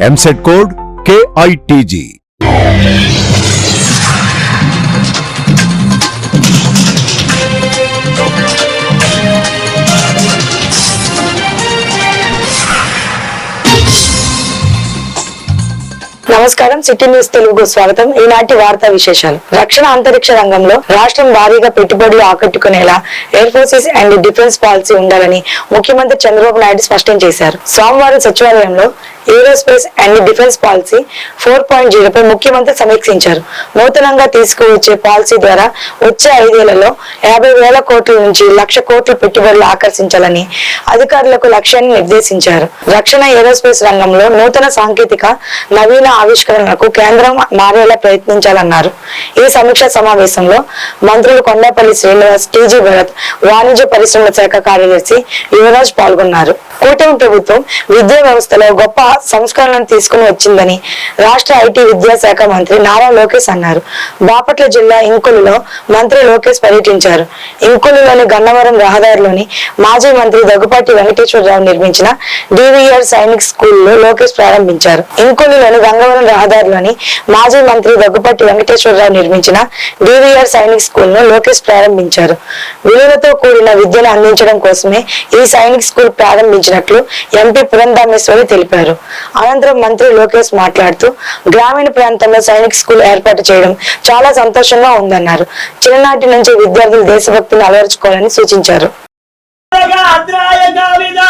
EAMCET code KITG నమస్కారం city news Telugu స్వాగతం. ఈనాటి వార్తా విశేషాలు. రక్షణ అంతరిక్ష రంగంలో రాష్ట్రం భారీగా పెట్టుబడులు ఆకట్టుకునేలా air forces and defence policy ఉండాలని ముఖ్యమంత్రి చంద్రబాబు నాయుడు స్పష్టం చేశారు. సోమవారం సచివాలయంలో aerospace and defence policy four point జీరోపై ముఖ్యమంత్రి సమీక్షించారు. నూతనంగా తీసుకువచ్చే పాలసీ ద్వారా వచ్చే ఐదేళ్ళలో యాభై వేల కోట్ల నుంచి లక్ష కోట్ల పెట్టుబడులు ఆకర్షించాలని అధికారులకు లక్ష్యాన్ని నిర్దేశించారు. రక్షణ ఏరోస్పేస్ రంగంలో నూతన సాంకేతిక నవీన ఆవిష్కరణలకు కేంద్రం మారేలా ప్రయత్నించాలన్నారు. ఈ సమీక్ష సమావేశంలో మంత్రులు కొండాపల్లి శ్రీనివాస్ టీజీ భరత్ వాణిజ్య పరిశ్రమల శాఖ కార్యదర్శి యువరాజ్ పాల్గొన్నారు. కూటమి ప్రభుత్వం విద్యా వ్యవస్థలో గొప్ప సంస్కరణలను తీసుకుని వచ్చిందని రాష్ట్ర ఐటీ విద్యాశాఖ మంత్రి నారా లోకేష్ అన్నారు. బాపట్ల జిల్లా ఇంకులులో మంత్రి లోకేష్ పర్యటించారు. ఇంకులులోని గన్నవరం రహదారిలోని మాజీ మంత్రి దగ్గుపాటి వెంకటేశ్వరరావు నిర్మించిన డివిఆర్ సైనిక్ స్కూల్లో లోకేష్ ప్రారంభించారు. ఇంకులులోని గంగవరం రహదారిలోని మాజీ మంత్రి దగ్గుపాటి వెంకటేశ్వరరావు నిర్మించిన డివిఆర్ సైనిక్ స్కూల్ను లోకేష్ ప్రారంభించారు. విలువలతో కూడిన విద్యను అందించడం కోసమే ఈ సైనిక్ స్కూల్ ప్రారంభించినట్లు ఎంపీ పురంధామేశ్వరి తెలిపారు. అనంతరం మంత్రి లోకేష్ మాట్లాడుతూ గ్రామీణ ప్రాంతంలో సైనిక్ స్కూల్ ఏర్పాటు చేయడం చాలా సంతోషంగా ఉందన్నారు. చిన్ననాటి నుంచి విద్యార్థులు దేశభక్తిని అలవర్చుకోవాలని సూచించారు. అద్రాయ గావిద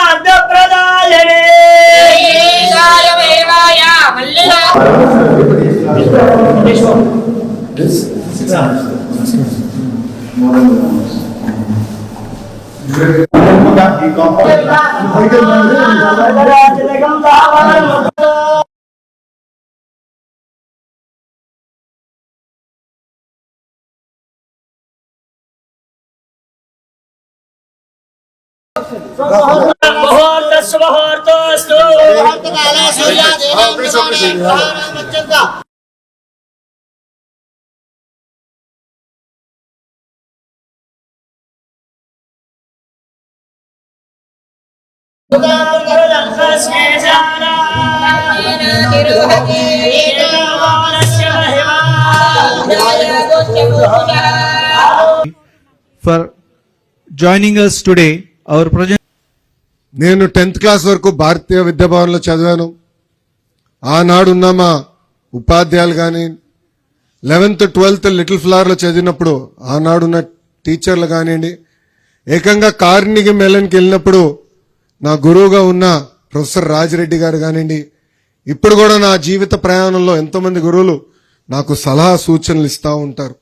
بہت دس بہت دوستو for joining us today our present నేను టెన్త్ క్లాస్ వరకు భారతీయ విద్యాభవన్లో చదివాను. ఆనాడున్న మా ఉపాధ్యాయులు కానీ లెవెన్త్ ట్వెల్త్ లిటిల్ ఫ్లవర్లో చదివినప్పుడు ఆనాడున్న టీచర్లు కానివ్వండి ఏకంగా కార్నిగి మెలన్కి వెళ్ళినప్పుడు నా గురువుగా ఉన్న ప్రొఫెసర్ రాజిరెడ్డి గారు కానివ్వండి ఇప్పుడు కూడా నా జీవిత ప్రయాణంలో ఎంతోమంది గురువులు నాకు సలహా సూచనలు ఇస్తూ ఉంటారు.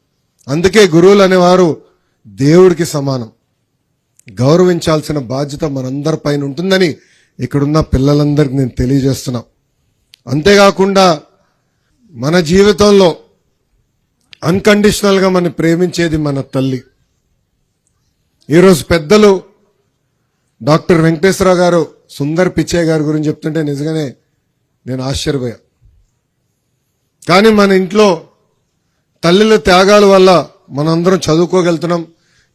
అందుకే గురువులు అనేవారు దేవుడికి సమానం. గౌరవించాల్సిన బాధ్యత మనందరిపైన ఉంటుందని ఇక్కడున్న పిల్లలందరికీ నేను తెలియజేస్తున్నా. అంతేకాకుండా మన జీవితంలో అన్కండిషనల్గా మనం ప్రేమించేది మన తల్లి. ఈరోజు పెద్దలు డాక్టర్ వెంకటేశ్వరరావు గారు సుందర్ పిచ్చే గారి గురించి చెప్తుంటే నిజంగానే నేను ఆశ్చర్యపోయా. కానీ మన ఇంట్లో తల్లుల త్యాగాల వల్ల మనందరం చదువుకోగలుగుతున్నాం.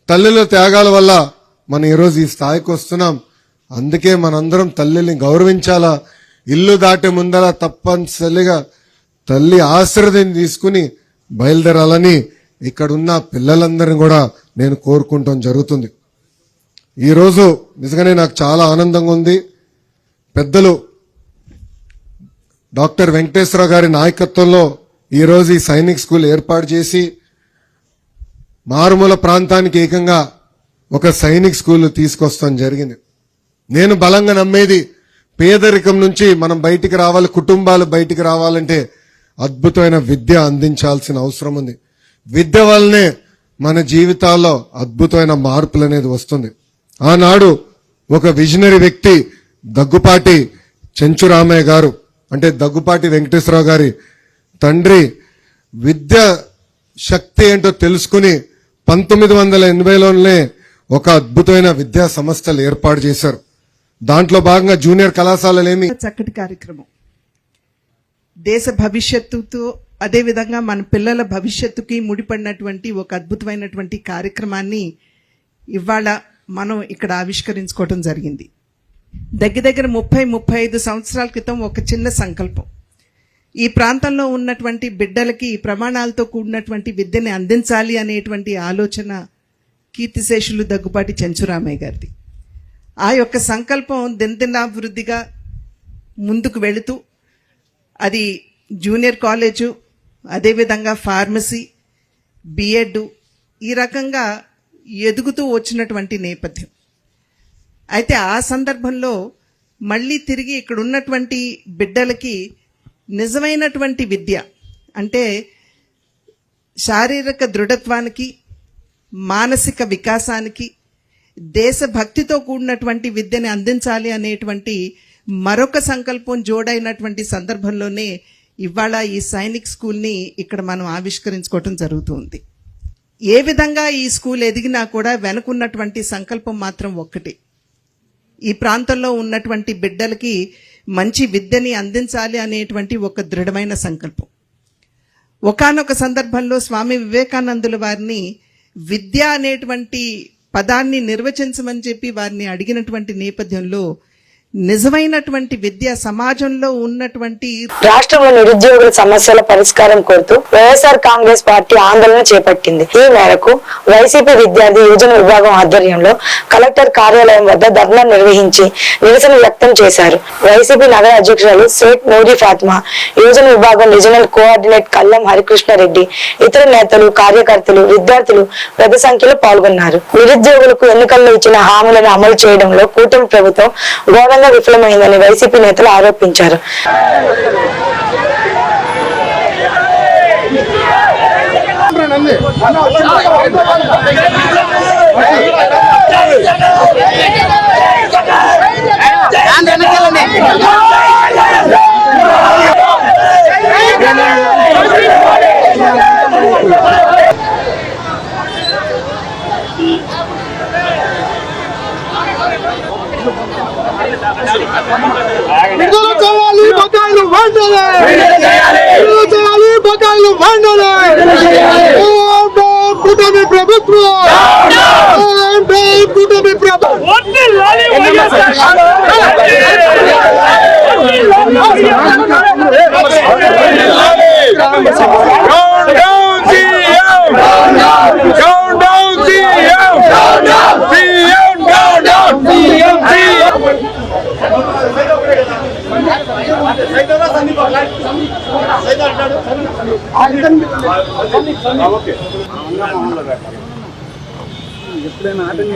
తల్లుల త్యాగాల వల్ల మనం ఈరోజు ఈ స్థాయికి వస్తున్నాం. అందుకే మనందరం తల్లిని గౌరవించాలా? ఇల్లు దాటే ముందల తప్పనిసరిగా తల్లి ఆశ్రదని తీసుకుని బయలుదేరాలని ఇక్కడున్న పిల్లలందరినీ కూడా నేను కోరుకుంటాం. జరుగుతుంది. ఈరోజు నిజంగానే నాకు చాలా ఆనందంగా ఉంది. పెద్దలు డాక్టర్ వెంకటేశ్వర గారి నాయకత్వంలో ఈరోజు ఈ సైనిక్ స్కూల్ ఏర్పాటు చేసి మారుమూల ప్రాంతానికి ఏకంగా ఒక సైనిక్ స్కూల్ తీసుకొస్తాం జరిగింది. నేను బలంగా నమ్మేది పేదరికం నుంచి మనం బయటికి రావాలి కుటుంబాలు బయటికి రావాలంటే అద్భుతమైన విద్య అందించాల్సిన అవసరం ఉంది. విద్య వల్లనే మన జీవితాల్లో అద్భుతమైన మార్పులు అనేది వస్తుంది. ఆనాడు ఒక విజనరీ వ్యక్తి దగ్గుపాటి చెంచురామయ్య గారు అంటే దగ్గుపాటి వెంకటేశ్వరరావు గారి తండ్రి విద్య శక్తి ఏంటో తెలుసుకుని పంతొమ్మిది వందల ఎనభైలోనే ఒక అద్భుతమైన విద్యా సంస్థలు ఏర్పాటు చేశారు. దాంట్లో భాగంగా జూనియర్ కళాశాలలేమి? చక్కటి కార్యక్రమం. దేశ భవిష్యత్తుతో అదేవిధంగా మన పిల్లల భవిష్యత్తుకి ముడిపడినటువంటి ఒక అద్భుతమైనటువంటి కార్యక్రమాన్ని ఇవాళ మనం ఇక్కడ ఆవిష్కరించుకోవడం జరిగింది. దగ్గర దగ్గర ముప్పై ముప్పై ఐదు సంవత్సరాల క్రితం ఒక చిన్న సంకల్పం. ఈ ప్రాంతంలో ఉన్నటువంటి బిడ్డలకి ఈ ప్రమాణాలతో కూడినటువంటి విద్యని అందించాలి అనేటువంటి ఆలోచన కీర్తిశేషులు దగ్గుబాటి చెంచురామయ్య గారిది. ఆ యొక్క సంకల్పం దినదినాభివృద్ధిగా ముందుకు వెళుతూ అది జూనియర్ కాలేజు అదేవిధంగా ఫార్మసీ బిఎడ్ ఈ రకంగా ఎదుగుతూ వచ్చినటువంటి నేపథ్యం. అయితే ఆ సందర్భంలో మళ్ళీ తిరిగి ఇక్కడ ఉన్నటువంటి బిడ్డలకి నిజమైనటువంటి విద్య అంటే శారీరక దృఢత్వానికి మానసిక వికాసానికి దేశభక్తితో కూడినటువంటి విద్యని అందించాలి అనేటువంటి మరొక సంకల్పం జోడైనటువంటి సందర్భంలోనే ఇవాళ ఈ సైనిక్ స్కూల్ని ఇక్కడ మనం ఆవిష్కరించుకోవటం జరుగుతుంది ఏ విధంగా ఈ స్కూల్ ఎదిగినా కూడా వెనుకున్నటువంటి సంకల్పం మాత్రం ఒక్కటి. ఈ ప్రాంతంలో ఉన్నటువంటి బిడ్డలకి మంచి విద్యని అందించాలి అనేటువంటి ఒక దృఢమైన సంకల్పం. ఒకానొక సందర్భంలో స్వామి వివేకానందుల వారిని విద్య అనేటువంటి పదాన్ని నిర్వచించమని చెప్పి వారిని అడిగినటువంటి నేపథ్యంలో నిజమైనటువంటి విద్య సమాజంలో ఉన్నటువంటి రాష్ట్రంలో నిరుద్యోగుల సమస్యల పరిష్కారం కోరుతూ వైఎస్ఆర్ కాంగ్రెస్ పార్టీ ఆందోళన చేపట్టింది. ఈ మేరకు వైసీపీ విద్యార్థి యువజన విభాగం ఆధ్వర్యంలో కలెక్టర్ కార్యాలయం వద్ద ధర్నా నిర్వహించి నిరసన వ్యక్తం చేశారు. వైసీపీ నగర అధ్యక్షురాలు సేట్ నూరి ఫాత్మా యువజన విభాగం రీజనల్ కోఆర్డినేట్ కల్లం హరికృష్ణారెడ్డి ఇతర నేతలు కార్యకర్తలు విద్యార్థులు పెద్ద సంఖ్యలో పాల్గొన్నారు. నిరుద్యోగులకు ఎన్నికల్లో ఇచ్చిన హామీలను అమలు చేయడంలో కూటమి ప్రభుత్వం ఘోరంగా విఫలమైందని వైసీపీ నేతలు ఆరోపించారు ఎప్పుడైనా ఆటని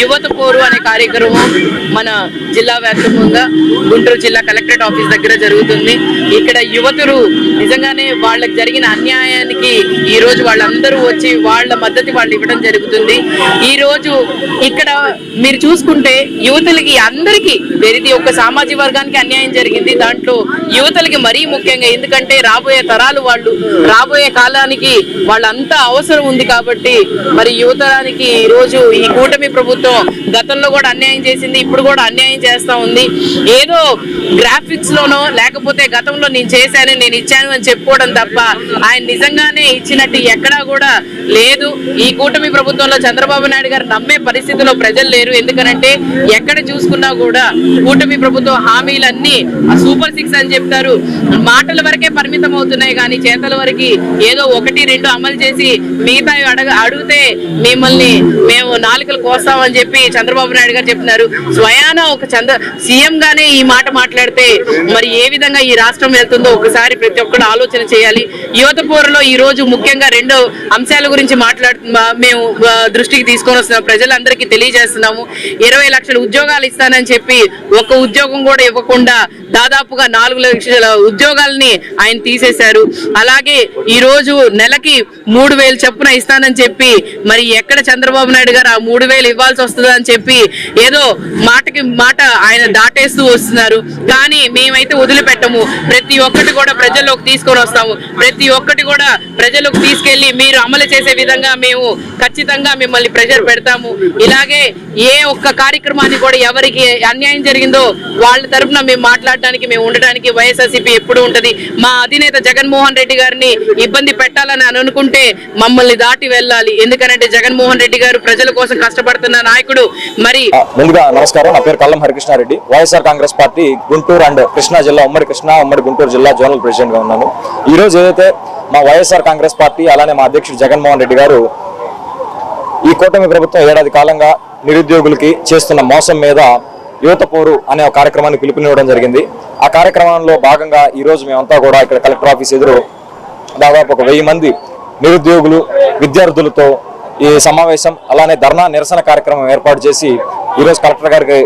యువత పోరు అనే కార్యక్రమం మన జిల్లా వ్యాప్తంగా గుంటూరు జిల్లా కలెక్టరేట్ ఆఫీస్ దగ్గర జరుగుతుంది. ఇక్కడ యువతులు నిజంగానే వాళ్ళకి జరిగిన అన్యాయానికి ఈ రోజు వాళ్ళందరూ వచ్చి వాళ్ళ మద్దతు వాళ్ళు ఇవ్వడం జరుగుతుంది. ఈ రోజు ఇక్కడ మీరు చూసుకుంటే యువతలకి అందరికీ ప్రతి ఒక్క సామాజిక వర్గానికి అన్యాయం జరిగింది. దాంట్లో యువతలకి మరీ ముఖ్యంగా ఎందుకంటే రాబోయే తరాలు వాళ్ళు రాబోయే కాలానికి వాళ్ళంతా అవసరం ఉంది కాబట్టి మరి యువతరానికి ఈ రోజు ఈ కూటమి ప్రభుత్వం గతంలో కూడా అన్యాయం చేసింది ఇప్పుడు కూడా అన్యాయం చేస్తా ఉంది. ఏదో గ్రాఫిక్స్ లోనో లేకపోతే గతంలో నేను చేశాను నేను ఇచ్చాను అని చెప్పుకోవడం తప్ప ఆయన నిజంగానే ఇచ్చినట్టు ఎక్కడా కూడా లేదు. ఈ కూటమి ప్రభుత్వంలో చంద్రబాబు నాయుడు గారు నమ్మే పరిస్థితిలో ప్రజలు లేరు. ఎందుకనంటే ఎక్కడ చూసుకున్నా కూడా కూటమి ప్రభుత్వం హామీలన్నీ సూపర్ సిక్స్ అని చెప్తారు. మాటల వరకే పరిమితం అవుతున్నాయి కానీ చేతల వరకు ఏదో ఒకటి రెండు అమలు చేసి మిగతా అడగ అడిగితే మిమ్మల్ని మేము నాలుకలు కోస్తామని చెప్పి చంద్రబాబు నాయుడు గారు చెప్తున్నారు స్వయాన ఒక చంద్ర సీఎం గానే ఈ మాట మాట్లాడితే మరి ఏ విధంగా ఈ రాష్ట్రం వెళ్తుందో ఒకసారి ప్రతి ఒక్కరు ఆలోచన చేయాలి. యువత పోరలో ఈ రోజు ముఖ్యంగా రెండు అంశాల గురించి మాట్లాడు మేము దృష్టికి తీసుకొని వస్తున్నాం. ప్రజలందరికీ తెలియజేస్తున్నాము. ఇరవై లక్షల ఉద్యోగాలు ఇస్తానని చెప్పి ఒక ఉద్యోగం కూడా ఇవ్వకుండా దాదాపుగా నాలుగు లక్షల ఉద్యోగాలని ఆయన తీసేశారు. అలాగే ఈరోజు నెలకి మూడు వేలు చొప్పున ఇస్తానని చెప్పి మరి ఎక్కడ చంద్రబాబు నాయుడు గారు ఆ మూడు వేలు ఇవ్వాల్సి వస్తుందని అని చెప్పి ఏదో మాటకి మాట ఆయన దాటేస్తూ వస్తున్నారు. కానీ మేమైతే వదిలిపెట్టము. ప్రతి ఒక్కటి కూడా ప్రజల్లోకి తీసుకొని వస్తాము. ప్రతి ఒక్కటి కూడా ప్రజలకు తీసుకెళ్ళి మీరు అమలు చేసే విధంగా మేము ఖచ్చితంగా మిమ్మల్ని ప్రెజర్ పెడతాము. ఇలాగే ఏ ఒక్క కార్యక్రమాన్ని కూడా ఎవరికి అన్యాయం జరిగిందో వాళ్ళ తరపున మేము మాట్లాడడానికి మేము ఉండడానికి వైఎస్ఆర్సీపీ ఎప్పుడు ఉంటది. మా అధినేత జగన్మోహన్ రెడ్డి గారిని ఇబ్బంది పెట్టాలని అనుకుంటే మమ్మల్ని దాటి వెళ్ళాలి. ఎందుకంటే జగన్మోహన్ రెడ్డి గారు ప్రజల కోసం కష్టపడుతున్న నాయకుడు. మరి ముందుగా నమస్కారం. నా పేరు Kallam Harikrishna Reddy. YSR Congress party Guntur and Krishna జిల్లా ఉమ్మడి కృష్ణా ఉమ్మడి గుంటూరు జిల్లా జోనల్ ప్రెసిడెంట్గా ఉన్నాను. ఈ రోజు ఏదైతే మా వైఎస్ఆర్ కాంగ్రెస్ పార్టీ అలానే మా అధ్యక్షుడు జగన్మోహన్ రెడ్డి గారు ఈ కూటమి ప్రభుత్వం ఏడాది కాలంగా నిరుద్యోగులకి చేస్తున్న మోసం మీద యువత పోరు అనే ఒక కార్యక్రమాన్ని పిలుపునివ్వడం జరిగింది. ఆ కార్యక్రమంలో భాగంగా ఈరోజు మేమంతా కూడా ఇక్కడ కలెక్టర్ ఆఫీస్ ఎదురు దాదాపు ఒక వెయ్యి మంది నిరుద్యోగులు విద్యార్థులతో ఈ సమావేశం అలానే ధర్నా నిరసన కార్యక్రమం ఏర్పాటు చేసి ఈ రోజు కలెక్టర్ గారికి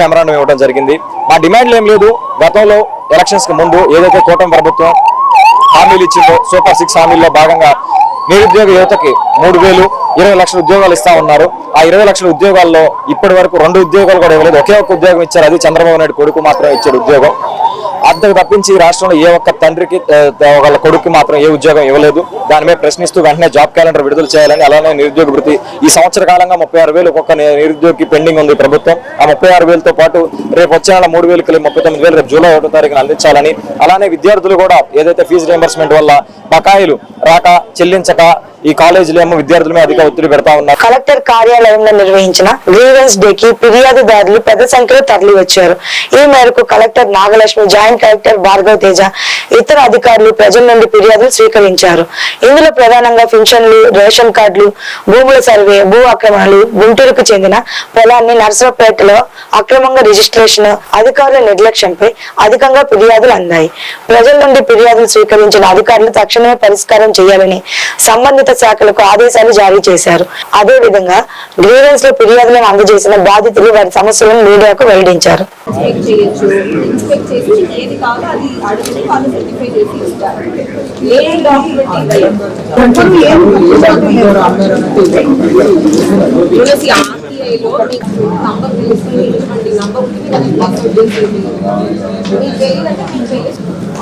మెమరాండం ఇవ్వడం జరిగింది. మా డిమాండ్లు ఏం లేదు. గతంలో ఎలక్షన్స్కి ముందు ఏదైతే కూటమి ప్రభుత్వం హామీలు ఇచ్చిందో సూపర్ సిక్స్ హామీల్లో భాగంగా నిరుద్యోగ యువతకి మూడు వేలు ఇరవై లక్షల ఉద్యోగాలు ఇస్తా ఉన్నారు. ఆ ఇరవై లక్షల ఉద్యోగాల్లో ఇప్పటి వరకు రెండు ఉద్యోగాలు కూడా ఇవ్వలేదు. ఒకే ఒక్క ఉద్యోగం ఇచ్చారు. అది చంద్రబాబు నాయుడు కొడుకు మాత్రమే ఇచ్చాడు ఉద్యోగం. అంతకు తప్పించి ఈ రాష్ట్రంలో ఏ ఒక్క తండ్రికి వాళ్ళ కొడుకు మాత్రం ఏ ఉద్యోగం ఇవ్వలేదు. దాని మీద ప్రశ్నిస్తూ వెంటనే జాబ్ క్యాలెండర్ విడుదల చేయాలని అలానే నిరుద్యోగ వృత్తి. ఈ సంవత్సర కాలంగా ముప్పై ఆరు వేలు ఒక్కొక్క నిరుద్యోగి పెండింగ్ ఉంది ప్రభుత్వం. ఆ ముప్పై ఆరు వేలతో పాటు రేపు వచ్చే నెల మూడు వేలు కలిగి ముప్పై తొమ్మిది వేలు రేపు జూలై ఒకటో తారీఖున అందించాలని అలానే విద్యార్థులు కూడా ఏదైతే ఫీజు రియంబర్స్మెంట్ వల్ల బకాయిలు రాక చెల్లించక ఈ కాలేజీలో ఏమో విద్యార్థుల మీద అధిక ఒత్తిడి పెడతా ఉన్నారు. కలెక్టర్ కార్యాలయంలో నిర్వహించిన గ్రీవెన్స్ డే కి ఫిర్యాదుదారులు పెద్ద సంఖ్యలో తరలి వచ్చారు. ఈ మేరకు collector Nagalakshmi joint collector Bhargav Teja ఇతర అధికారులు ప్రజల నుండి ఫిర్యాదులు స్వీకరించారు. ఇందులో ప్రధానంగా పింఛన్లు రేషన్ కార్డులు భూముల సర్వే భూ అక్రమాలు గుంటూరుకు చెందిన పొలాన్ని నర్సరావుపేటలో అక్రమంగా రిజిస్ట్రేషన్ అధికారుల నిర్లక్ష్యంపై అధికంగా ఫిర్యాదులు అందాయి. ప్రజల నుండి ఫిర్యాదులు స్వీకరించిన అధికారులు తక్షణమే పరిష్కారం చేయాలని సంబంధిత శాఖలకు ఆదేశాలు జారీ చేశారు. అదే విధంగా గ్రీవెన్స్లో ఫిర్యాదులను అందజేసిన బాధితులు వారి సమస్యలను మీడియాకు వెల్లడించారు. ఇన్స్పెక్ట్ మీకు మీకు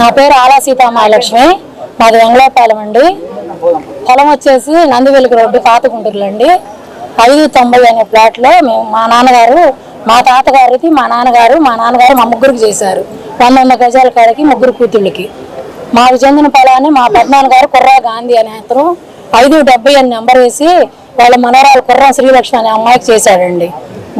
నా పేరు ఆలా సీతామహాలక్ష్మి. మాది వెంగళపాలెం అండి. పొలం వచ్చేసి నందివెలుగు రోడ్డు పాత గుంటూరులో అండి. ఐదు తొంభై అనే ప్లాట్లో మేము మా నాన్నగారు మా తాతగారికి మా నాన్నగారు మా నాన్నగారు మా ముగ్గురికి చేశారు. వంద వంద గజాల కాడికి ముగ్గురు కూతుళ్ళకి. మాకు చెందిన పొలాన్ని మా పద్మానగారు కుర్రా గాంధీ అనే అతను ఐదు డెబ్బై అని నెంబర్ వేసి వాళ్ళ మనవరాలు కుర్రా శ్రీలక్ష్మి అనే అమ్మాయికి చేశాడండి.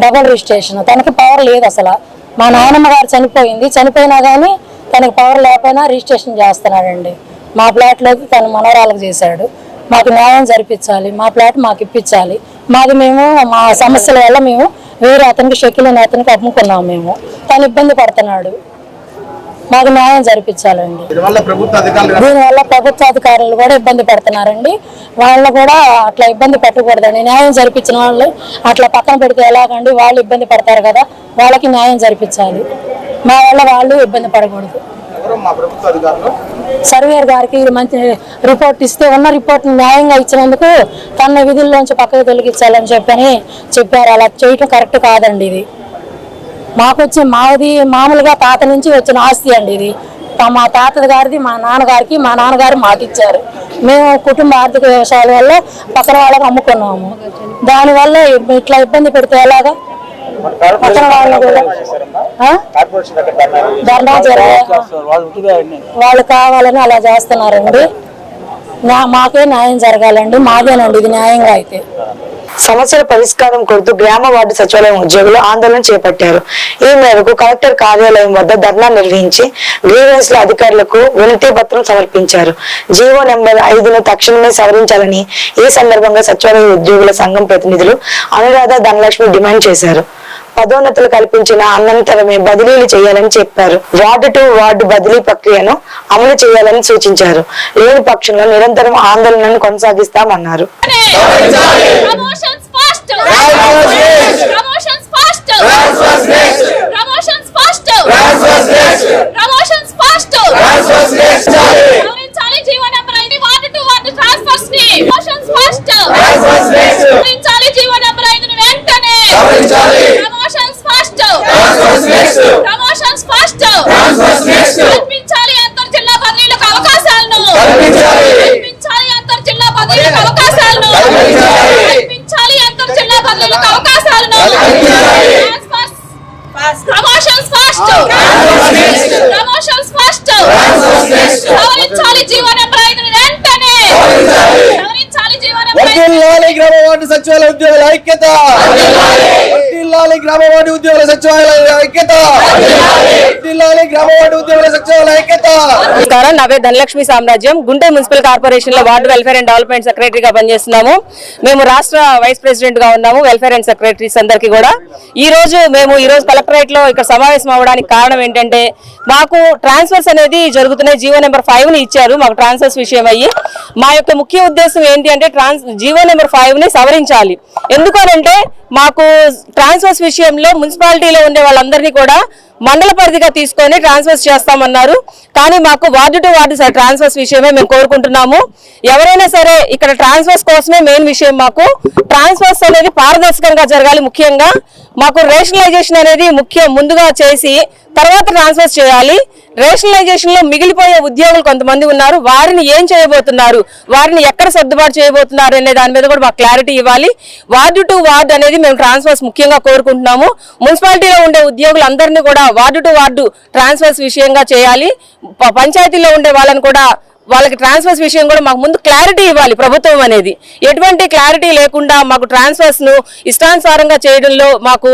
Double registration. తనకి పవర్ లేదు అసలు. మా నాన్నమ్మ గారు చనిపోయింది. చనిపోయినా కానీ తనకి పవర్ లేకపోయినా రిజిస్ట్రేషన్ చేస్తున్నాడండి. మా ప్లాట్లోకి తను మనవరాలకు చేశాడు. మాకు న్యాయం జరిపించాలి. మా ప్లాట్ మాకు ఇప్పించాలి. మాది మేము మా సమస్యల వల్ల మేము వేరే అతనికి షెకిల్ అతనికి అమ్ముకున్నాము మేము. తను ఇబ్బంది పడుతున్నాడు. మాకు న్యాయం జరిపించాలండి. దీనివల్ల ప్రభుత్వ అధికారులు కూడా ఇబ్బంది పడుతున్నారండి. వాళ్ళు కూడా అట్లా ఇబ్బంది పెట్టకూడదండి. న్యాయం జరిపించిన వాళ్ళు అట్లా పక్కన పెడితే ఎలాగండి? వాళ్ళు ఇబ్బంది పడతారు కదా వాళ్ళకి న్యాయం జరిపించాలి. మా వల్ల వాళ్ళు ఇబ్బంది పడకూడదు. సర్వేయర్ గారికి ఇది మంచి రిపోర్ట్ ఇస్తే ఉన్న రిపోర్ట్ న్యాయంగా ఇచ్చినందుకు తన విధుల్లోంచి పక్కకు తొలగించాలని చెప్పని చెప్పారు. అలా చేయటం కరెక్ట్ కాదండి ఇది. మాకు వచ్చే మాది మామూలుగా తాత నుంచి వచ్చిన ఆస్తి అండి ఇది. మా తాత గారిది మా నాన్నగారికి మా నాన్నగారు మాకు ఇచ్చారు మేము కుటుంబ ఆర్థిక వ్యవసాయాల వల్ల పక్కన వాళ్ళకి అమ్ముకున్నాము. దానివల్ల ఇట్లా ఇబ్బంది పెడితే ఎలాగా? పక్కన వాళ్ళు కూడా ధర్నా వాళ్ళు కావాలని అలా చేస్తున్నారండి. నా- మాకే న్యాయం జరగాలండి. మాదేనండి. ఇది న్యాయంగా అయితే. సమస్యల పరిష్కారం కోరుతూ గ్రామ వార్డు సచివాలయం ఉద్యోగులు ఆందోళన చేపట్టారు. ఈ మేరకు కలెక్టర్ కార్యాలయం వద్ద ధర్నా నిర్వహించి గ్రీవెన్స్ అధికారులకు వినతి పత్రం సమర్పించారు. జీవో నెంబర్ ఐదును తక్షణమే సవరించాలని ఈ సందర్భంగా సచివాలయ ఉద్యోగుల సంఘం ప్రతినిధులు అనురాధ ధనలక్ష్మి డిమాండ్ చేశారు. పదోన్నతులు కల్పించిన అనంతరమే బదిలీలు చేయాలని చెప్పారు. వార్డు టు వార్డు బదిలీ ప్రక్రియను అమలు చేయాలని సూచించారు. లేని పక్షంలో నిరంతరం ఆందోళనను కొనసాగిస్తామన్నారు. Promotions fast promotions fast promotions fast గమనించాలి జీవన ఐదు వార్డు టు వార్డు ట్రాన్స్ఫర్స్ని ప్రమోషన్స్ ఫాస్ట్ గమనించాలి జీవన ఐదును వెంటనే ప్రమోషన్స్ ఫాస్ట్ ప్రమోషన్స్ ఫాస్ట్ కల్పించాలి అంతర్ జిల్లా బదిలీలకు అవకాశాలను కల్పించాలి అంతర్ జిల్లా బదిలీలకు అవకాశాలను కల్పించాలి అంతర్ జిల్లా బదిలీలకు అవకాశాలను ప్రమోషన్స్ ఫాస్ట్ ప్రమోషన్స్ ఫాస్ట్ సవరించాలి జీవన ఐదును వెంటనే సవరించాలి జీవన వర్ధిల్లాలి గ్రామ వార్డు సచివాలయ ఉద్యోగుల ఐక్యత. వర్ధిల్లాలి గ్రామ వార్డు ఉద్యోగుల సచివాలయ ఐక్యత. నమస్కారం. నా పేరు ధనలక్ష్మి సామ్రాజ్యం. గుంటూరు మున్సిపల్ కార్పొరేషన్లో వార్డు వెల్ఫేర్ అండ్ డెవలప్మెంట్ సెక్రటరీగా పనిచేస్తున్నాము. మేము రాష్ట్ర వైస్ ప్రెసిడెంట్గా ఉన్నాము వెల్ఫేర్ అండ్ సెక్రటరీస్ అందరికి కూడా. ఈ రోజు మేము ఈ రోజు కలెక్టరేట్లో ఇక్కడ సమావేశం అవ్వడానికి కారణం ఏంటంటే మాకు ట్రాన్స్ఫర్స్ అనేది జరుగుతున్నాయి. జీవో నెంబర్ ఫైవ్ని ఇచ్చారు మాకు ట్రాన్స్ఫర్స్ విషయం అయ్యి. మా యొక్క ముఖ్య ఉద్దేశం ఏంటి అంటే ట్రాన్స్ జీవో నెంబర్ ఫైవ్ని సవరించాలి. ఎందుకనంటే మాకు ట్రాన్స్ఫర్స్ విషయంలో మున్సిపాలిటీలో ఉండే వాళ్ళందరినీ కూడా మండల పరిధిగా తీసుకొని ట్రాన్స్ఫర్స్ చేస్తామన్నారు. కానీ మాకు ward to ward sir transfers విషయమే మేము కోరుకుంటున్నాము. ఎవరైనా సరే ఇక్కడ ట్రాన్స్ఫర్స్ కోసమే మెయిన్ విషయం మాకు. ట్రాన్స్ఫర్స్ అనేది పారదర్శకంగా జరగాలి ముఖ్యంగా. మాకు రేషనలైజేషన్ అనేది ముఖ్యం ముందుగా చేసి తర్వాత ట్రాన్స్ఫర్స్ చేయాలి. రేషనలైజేషన్లో మిగిలిపోయే ఉద్యోగులు కొంతమంది ఉన్నారు. వారిని ఏం చేయబోతున్నారు? వారిని ఎక్కడ సర్దుబాటు చేయబోతున్నారు? అనే దాని మీద కూడా మాకు క్లారిటీ ఇవ్వాలి. వార్డు టు వార్డు అనేది మేము ట్రాన్స్ఫర్స్ ముఖ్యంగా కోరుకుంటున్నాము. మున్సిపాలిటీలో ఉండే ఉద్యోగులందరినీ కూడా వార్డు టు వార్డు ట్రాన్స్ఫర్స్ విషయంగా చేయాలి. పంచాయతీలో ఉండే వాళ్ళని కూడా వాళ్ళకి ట్రాన్స్ఫర్స్ విషయం కూడా మాకు ముందు క్లారిటీ ఇవ్వాలి ప్రభుత్వం అనేది. ఎటువంటి క్లారిటీ లేకుండా మాకు ట్రాన్స్ఫర్స్ను ఇష్టానుసారంగా చేయడంలో మాకు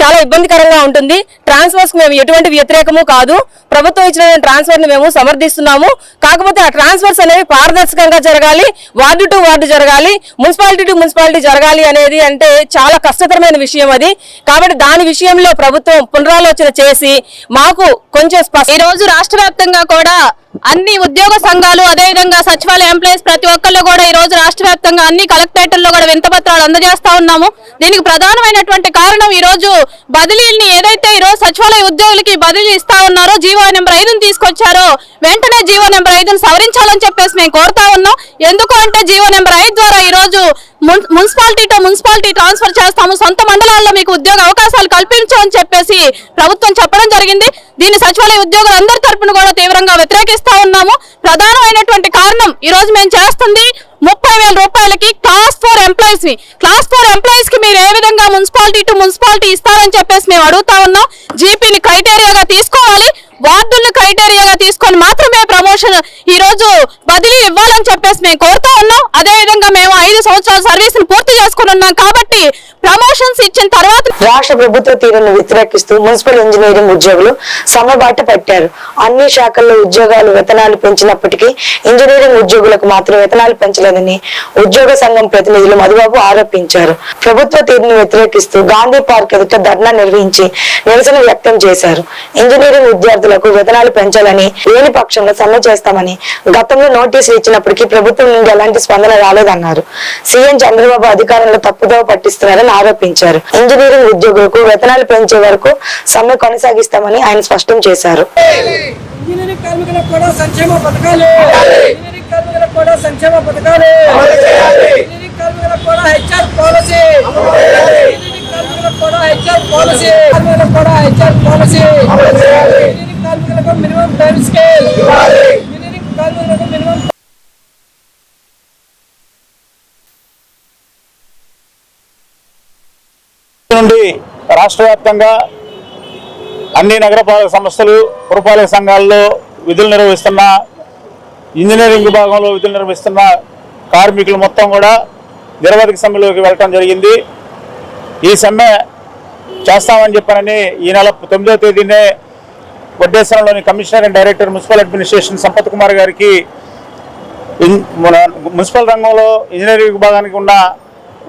చాలా ఇబ్బందికరంగా ఉంటుంది. ట్రాన్స్ఫర్స్ మేము ఎటువంటి వ్యతిరేకము కాదు. ప్రభుత్వం ఇచ్చిన ట్రాన్స్ఫర్ని మేము సమర్థిస్తున్నాము. కాకపోతే ఆ ట్రాన్స్ఫర్స్ అనేవి పారదర్శకంగా జరగాలి వార్డు టు వార్డు జరగాలి మున్సిపాలిటీ టు మున్సిపాలిటీ జరగాలి అనేది అంటే చాలా కష్టతరమైన విషయం అది. కాబట్టి దాని విషయంలో ప్రభుత్వం పునరాలోచన చేసి మాకు కొంచెం ఈ రోజు రాష్ట్ర వ్యాప్తంగా కూడా అన్ని ఉద్యోగ సంఘాలు అదేవిధంగా సచివాలయ ఎంప్లాయీస్ ప్రతి ఒక్కళ్ళు కూడా ఈ రోజు రాష్ట్ర వ్యాప్తంగా అన్ని కలెక్టరేట్లలో కూడా వింతపత్రాలు అందజేస్తా ఉన్నాము. దీనికి ప్రధానమైనటువంటి కారణం ఈ రోజు బదిలీని ఏదైతే ఈ రోజు సచివాలయ ఉద్యోగులకి బదిలీ ఇస్తా ఉన్నారో జీవో నెంబర్ ఐదును తీసుకొచ్చారో వెంటనే జీవో నెంబర్ ఐదును సవరించాలని చెప్పేసి మేము కోరుతా ఉన్నాం. ఎందుకు అంటే జీవో నెంబర్ ఐదు ద్వారా ఈ రోజు మున్- మున్సిపాలిటీ టు మున్సిపాలిటీ ట్రాన్స్ఫర్ చేస్తాము. సొంత మండలాల్లో మీకు ఉద్యోగ అవకాశాలు కల్పించమని చెప్పేసి ప్రభుత్వం చెప్పడం జరిగింది. దీన్ని సచివాలయ ఉద్యోగులు అందరి తరపున కూడా తీవ్రంగా వ్యతిరేకిస్తా ఉన్నాము. ప్రధానమైనటువంటి కారణం ఈ రోజు మేము చేస్తుంది ముప్పై వేల రూపాయలకి క్లాస్ ఫోర్ ఎంప్లాయీస్ని. క్లాస్ ఫోర్ ఎంప్లాయీస్కి మీరు ఏ విధంగా మున్సిపాలిటీ టు మున్సిపాలిటీ ఇస్తారని చెప్పేసి మేము అడుగుతా ఉన్నాం. జీపీని క్రైటీరియాగా తీసుకోవాలి. వార్డులను క్రైటీరియాగా తీసుకొని మాత్రమే ప్రమోషన్ ఈ రోజు బదిలీ ఇవ్వాలని చెప్పేసి మేము కోరుతా ఉన్నాం. అదే విధంగా మేము ఐదు సంవత్సరాల సర్వీస్ పూర్తి చేసుకుని ఉన్నాం కాబట్టి ప్రమోషన్స్ ఇచ్చిన తర్వాత రాష్ట్ర ప్రభుత్వ తీరును వ్యతిరేకిస్తూ మున్సిపల్ ఇంజనీరింగ్ ఉద్యోగులు సమ్మెబాట పెట్టారు. అన్ని శాఖల్లో ఉద్యోగాలు వేతనాలు పెంచినప్పటికీ ఇంజనీరింగ్ ఉద్యోగులకు మాత్రం వేతనాలు పెంచలేదని ఉద్యోగ సంఘం ప్రతినిధులు మధుబాబు ఆరోపించారు. ప్రభుత్వ తీరును వ్యతిరేకిస్తూ గాంధీ పార్క్ ఎదుట ధర్నా నిర్వహించి నిరసన వ్యక్తం చేశారు. ఇంజనీరింగ్ విద్యార్థులు ఉద్యోగులకు వేతనాలు పెంచాలని లేని పక్షంలో సమ్మె చేస్తామని గతంలో నోటీసులు ఇచ్చినప్పటికీ ప్రభుత్వం నుండి ఎలాంటి స్పందన రాలేదన్నారు. సీఎం చంద్రబాబు అధికారంలో తప్పుదోవ పట్టిస్తున్నారని ఆరోపించారు. ఇంజనీరింగ్ ఉద్యోగులకు వేతనాలు పెంచే వరకు సమ్మె కొనసాగిస్తామని ఆయన స్పష్టం చేశారు. ఇంజనీరింగ్ కార్మికులకు కూడా సంక్షేమ పథకాలు. ఇంజనీరింగ్ కార్మికులకు కూడా సంక్షేమ పథకాలు. ఇంజనీరింగ్ కార్మికులకు కూడా హెచ్ఆర్ పాలసీ. ఇంజనీరింగ్ కార్మికులకు కూడా హెచ్ఆర్ పాలసీ. కార్మికులకు కూడా HR policy. Engineering minimum time scale. Engineering కార్మికులకు మినిమం నుండి రాష్ట్ర వ్యాప్తంగా అన్ని నగరపాలక సంస్థలు పురపాలక సంఘాల్లో విధులు నిర్వహిస్తున్న ఇంజనీరింగ్ విభాగంలో విధులు నిర్వహిస్తున్న కార్మికులు మొత్తం కూడా నిరవధిక సమ్మెలోకి వెళ్ళటం జరిగింది. ఈ సమ్మె చేస్తామని చెప్పానని ఈ నెల తొమ్మిదవ తేదీనే కొడ్డేశ్వరంలోని commissioner and director municipal administration Sampath Kumar గారికి మన మున్సిపల్ రంగంలో ఇంజనీరింగ్ విభాగానికి ఉన్న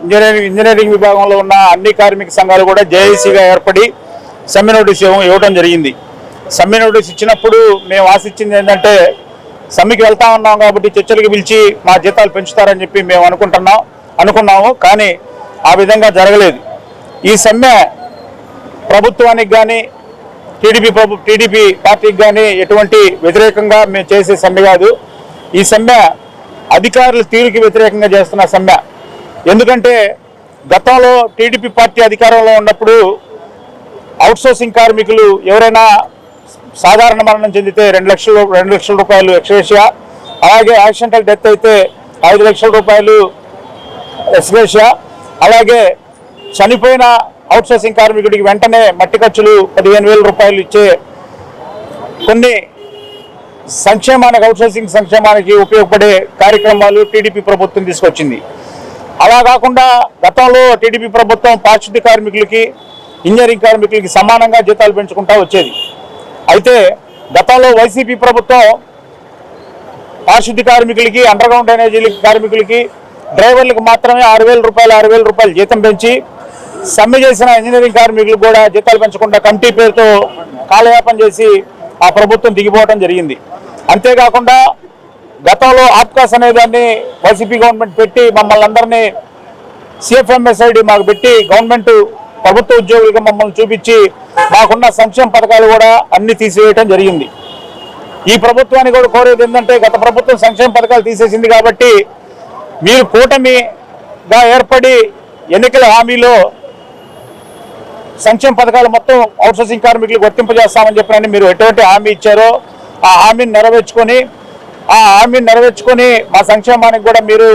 ఇంజనీరింగ్ ఇంజనీరింగ్ విభాగంలో ఉన్న అన్ని కార్మిక సంఘాలు కూడా జేఏసీగా ఏర్పడి సమ్మె నోటీస్ ఇవ్వడం జరిగింది. సమ్మె నోటీస్ ఇచ్చినప్పుడు మేము ఆశించింది ఏంటంటే సమ్మెకి వెళ్తా ఉన్నాం కాబట్టి చర్చలకు పిలిచి మా జీతాలు పెంచుతారని చెప్పి మేము అనుకుంటున్నాం అనుకున్నాము. కానీ ఆ విధంగా జరగలేదు. ఈ సమ్మె ప్రభుత్వానికి కానీ టీడీపీ టీడీపీ పార్టీకి కానీ ఎటువంటి వ్యతిరేకంగా మేము చేసే సమ్మె కాదు. ఈ సమ్మె అధికారుల తీరుకి వ్యతిరేకంగా చేస్తున్న సమ్మె. ఎందుకంటే గతంలో టీడీపీ పార్టీ అధికారంలో ఉన్నప్పుడు అవుట్సోర్సింగ్ కార్మికులు ఎవరైనా సాధారణ మరణం చెందితే రెండు లక్షలు రెండు లక్షల రూపాయలు ఎక్స్గ్రేషియా అలాగే యాక్సిడెంటల్ డెత్ అయితే ఐదు లక్షల రూపాయలు ఎక్స్గ్రేషియా అలాగే చనిపోయిన అవుట్సోర్సింగ్ కార్మికుడికి వెంటనే మట్టి ఖర్చులు పదిహేను వేల రూపాయలు ఇచ్చే కొన్ని సంక్షేమానికి అవుట్సోర్సింగ్ సంక్షేమానికి ఉపయోగపడే కార్యక్రమాలు టీడీపీ ప్రభుత్వం తీసుకొచ్చింది. అలా కాకుండా గతంలో టీడీపీ ప్రభుత్వం పారిశుద్ధ్య కార్మికులకి ఇంజనీరింగ్ కార్మికులకి సమానంగా జీతాలు పెంచుకుంటా వచ్చేది. అయితే గతంలో వైసీపీ ప్రభుత్వం పారిశుద్ధ్య కార్మికులకి అండర్గ్రౌండ్ డ్రైనేజీలకి కార్మికులకి డ్రైవర్లకు మాత్రమే ఆరు వేల రూపాయలు ఆరు రూపాయలు జీతం పెంచి సమ్మె చేసిన ఇంజనీరింగ్ కార్మికులు కూడా జీతాలు పెంచకుండా కమిటీ పేరుతో కాలయాపన చేసి ఆ ప్రభుత్వం దిగిపోవడం జరిగింది. అంతేకాకుండా గతంలో ఆప్కాస్ అనే దాన్ని వైసీపీ గవర్నమెంట్ పెట్టి మమ్మల్ని అందరినీ సిఎఫ్ఎంఎస్ఐడి మాకు పెట్టి గవర్నమెంట్ ప్రభుత్వ ఉద్యోగులుగా మమ్మల్ని చూపించి మాకున్న సంక్షేమ పథకాలు కూడా అన్ని తీసివేయటం జరిగింది. ఈ ప్రభుత్వాన్ని కూడా కోరేది ఏంటంటే గత ప్రభుత్వం సంక్షేమ పథకాలు తీసేసింది కాబట్టి మీరు కూటమిగా ఏర్పడి ఎన్నికల హామీలో సంక్షేమ పథకాలు మొత్తం అవుట్సోర్సింగ్ కార్మికులకు వర్తింపజేస్తామని చెప్పినని మీరు ఎటువంటి హామీ ఇచ్చారో ఆ హామీని నెరవేర్చుకొని ఆ హామీని నెరవేర్చుకొని మా సంక్షేమానికి కూడా మీరు